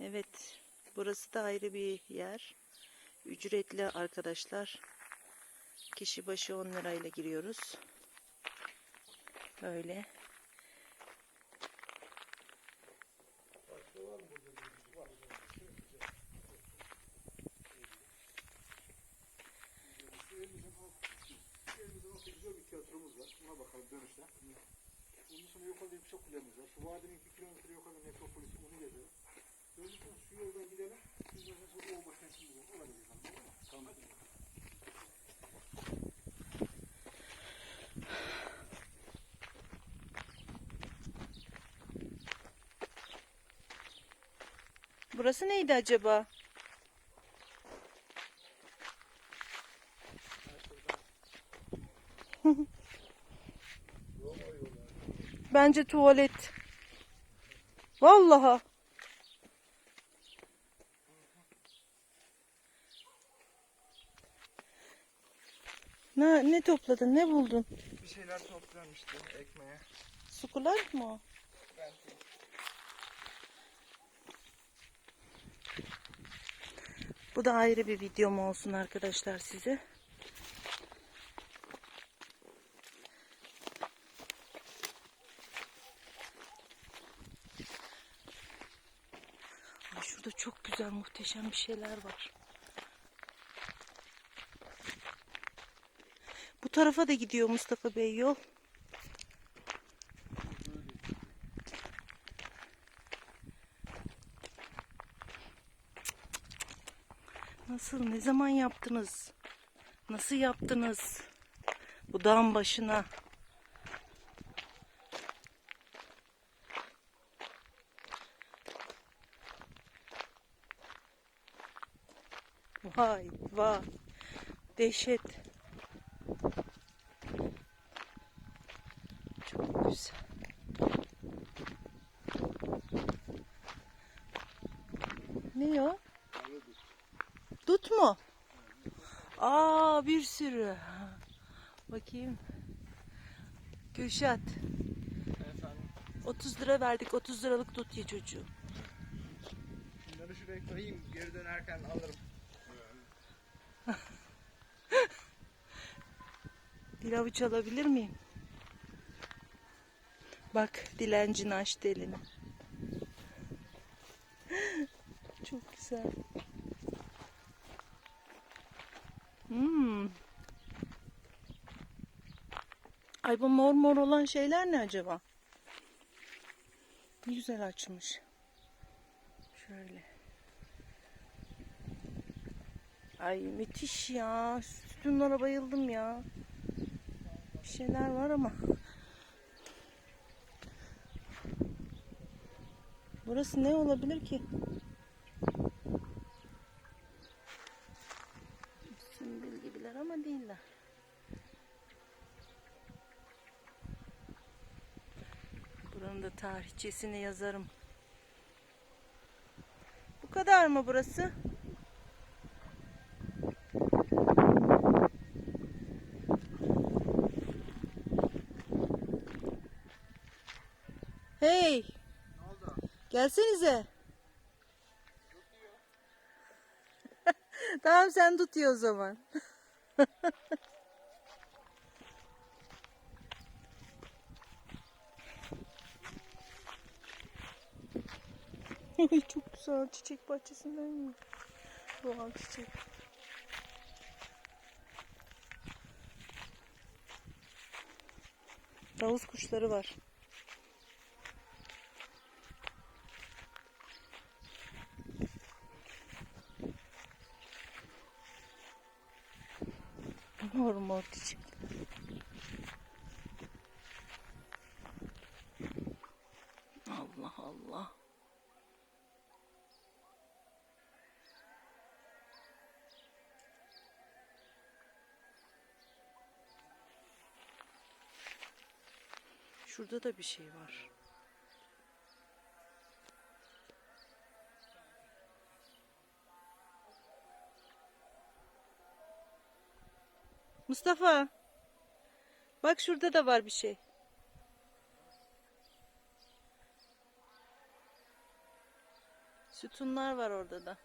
Evet. Burası da ayrı bir yer. Ücretli arkadaşlar. Kişi başı 10 lirayla giriyoruz. Böyle. Ondan sonra yukarıda yüksek kulemiz var. Şu vadinin 2 kilometre yukarıda metropolis onu gezelim. Burası neydi acaba? Bence tuvalet. Vallahi. Ne, ne topladın? Ne buldun? Bir şeyler topluyorum işte ekmeğe. Sukulent mı o? Bu da ayrı bir videom olsun arkadaşlar size. Ay şurada çok güzel muhteşem bir şeyler var. Tarafa da gidiyor Mustafa Bey yol. Nasıl? Ne zaman yaptınız? Nasıl yaptınız? Bu dağın başına. Vay vay. Dehşet. Çok güzel. Ne o? Dut mu? Aa bir sürü. Bakayım. Gülşat. Efendim. 30 lira verdik. 30 liralık dut ye çocuğum. Bunları şuraya koyayım. Geri dönerken alırım. Bir avuç alabilir miyim? Bak dilencin açtı elini. Çok güzel. Hmm. Ay bu mor mor olan şeyler ne acaba? Ne güzel açmış. Şöyle. Ay müthiş ya. Sütunlara bayıldım ya. Bir şeyler var ama. Burası ne olabilir ki? Tarihçesini yazarım. Bu kadar mı burası? Hey, Ne oldu? gelsenize. tamam sen tutuyor o zaman. çok güzel çiçek bahçesinden mi? Doğal çiçek. Tavus kuşları var. Mor mor çiçek. Şurada da bir şey var. Mustafa. Bak şurada da var bir şey. Sütunlar var orada da.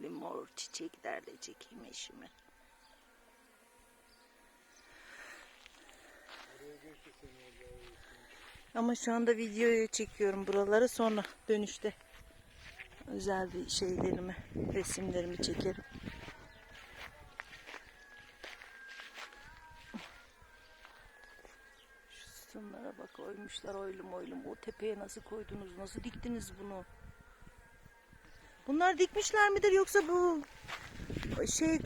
Şöyle mor çiçeklerle çekeyim eşimi. Ama şu anda videoyu çekiyorum buraları sonra dönüşte özel bir şeylerimi, resimlerimi çekerim. Şu sütunlara bak oymuşlar oylum oylum. O tepeye nasıl koydunuz, nasıl diktiniz bunu? Bunlar dikmişler midir yoksa bu şey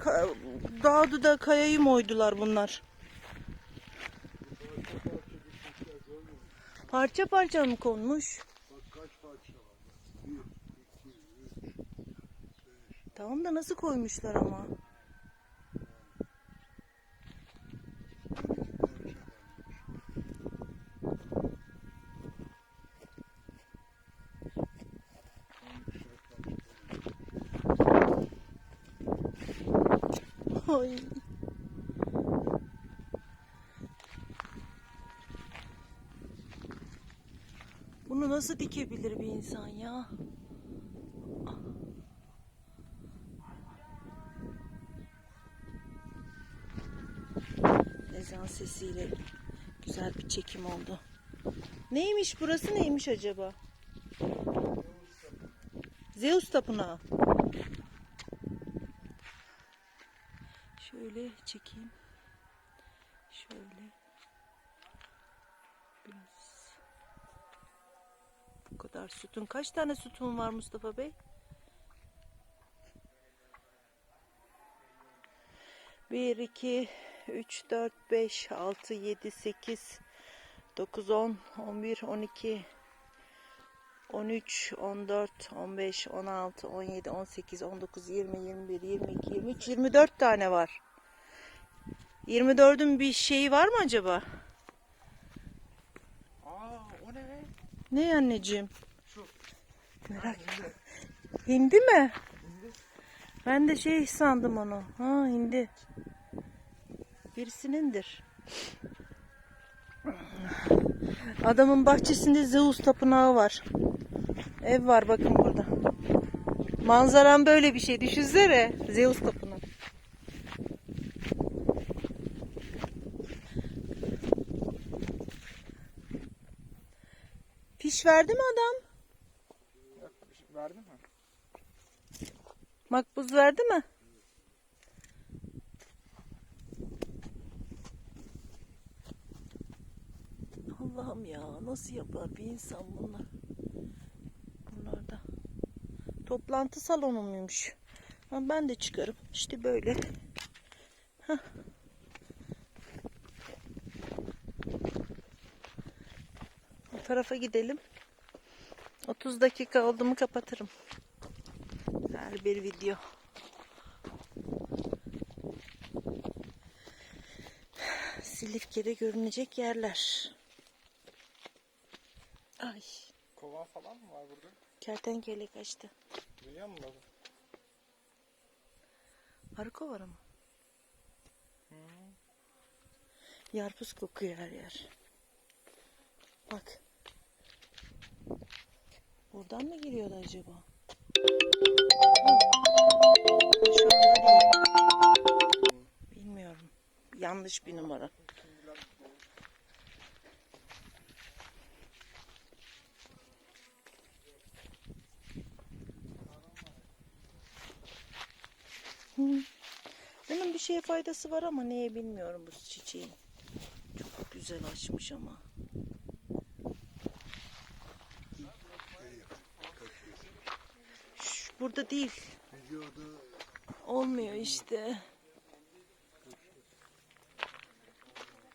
dağdı da kayayı mı oydular bunlar? Parça parça mı konmuş? Tamam da nasıl koymuşlar ama? Ay. Bunu nasıl dikebilir bir insan ya? Ezan sesiyle güzel bir çekim oldu. Neymiş burası neymiş acaba? Zeus tapınağı. Şöyle çekeyim. Şöyle. Biraz. Bu kadar sütun. Kaç tane sütun var Mustafa Bey? Bir, iki, üç, dört, beş, altı, yedi, sekiz, dokuz, on, on bir, on iki, on üç, on dört, on beş, on altı, on yedi, on sekiz, on dokuz, yirmi, yirmi bir, yirmi iki, yirmi üç, yirmi dört tane var. Yirmi dördün bir şeyi var mı acaba? Aa o ne? Ne anneciğim? Şu. Merak Hindi mi? Ben de şey sandım onu. Ha hindi. Birisinindir. Adamın bahçesinde Zeus tapınağı var. Ev var bakın burada. Manzaram böyle bir şey. Düşünsene. Zeus tapınağı. Fiş verdi mi adam? Verdin mi? Makbuz verdi mi? Allah'ım ya nasıl yapar bir insan bunlar? Bunlar da toplantı salonu muymuş? Ben de çıkarım. İşte böyle. Hah. Tarafa gidelim. 30 dakika oldu mu kapatırım. Her bir video. Silifke'de görünecek yerler. Ay, Kovan falan mı var burada? kertenkele kaçtı. Dünya mı var? Arı kovarı mı? Yarpuz kokuyor her yer. Bak. Buradan mı giriyordu acaba? Bilmiyorum. Yanlış bir numara. Bunun bir şeye faydası var ama neye bilmiyorum bu çiçeğin. Çok güzel açmış ama. Burada değil. Olmuyor işte.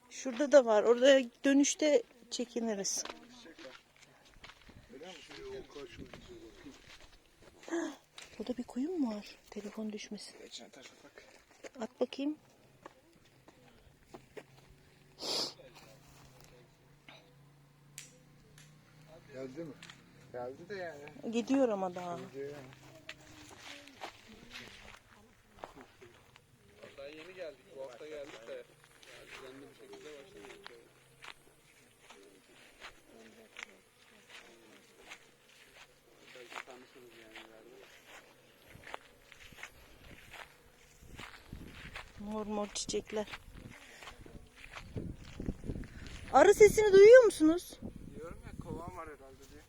Şurada da var. Orada dönüşte çekiniriz. Burada bir kuyu mu var? Telefon düşmesin. At bakayım. Geldi mi? Geldi de yani. Gidiyor ama daha. Gidiyor yani. Daha yeni geldik. Bu hafta geldik de. Yani düzenli bir şekilde başladık. Belki tanışırız yani ileride. Mor mor çiçekler. Arı sesini duyuyor musunuz? Diyorum ya kovan var herhalde diye.